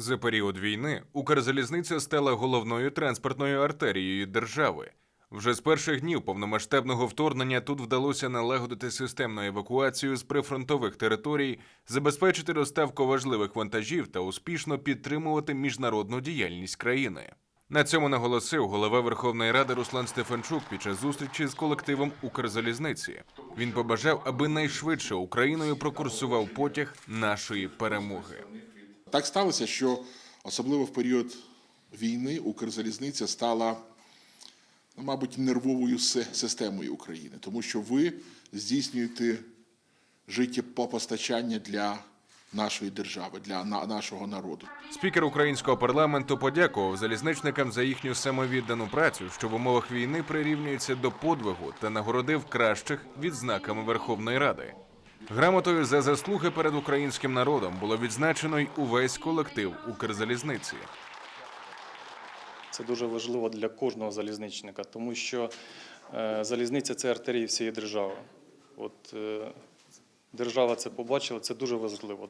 За період війни Укрзалізниця стала головною транспортною артерією держави. Вже з перших днів повномасштабного вторгнення тут вдалося налагодити системну евакуацію з прифронтових територій, забезпечити доставку важливих вантажів та успішно підтримувати міжнародну діяльність країни. На цьому наголосив голова Верховної Ради Руслан Стефанчук під час зустрічі з колективом Укрзалізниці. Він побажав, аби найшвидше Україною прокурсував потяг нашої перемоги. Так сталося, що особливо в період війни Укрзалізниця стала, ну, мабуть, нервовою системою України, тому що ви здійснюєте життєпостачання для нашої держави, для на- нашого народу. Спікер українського парламенту подякував залізничникам за їхню самовіддану працю, що в умовах війни прирівнюється до подвигу та нагородив кращих відзнаками Верховної Ради. Грамотою за заслуги перед українським народом було відзначено й увесь колектив Укрзалізниці. Це дуже важливо для кожного залізничника, тому що е, залізниця це артерія всієї держави. От е, держава це побачила, це дуже важливо.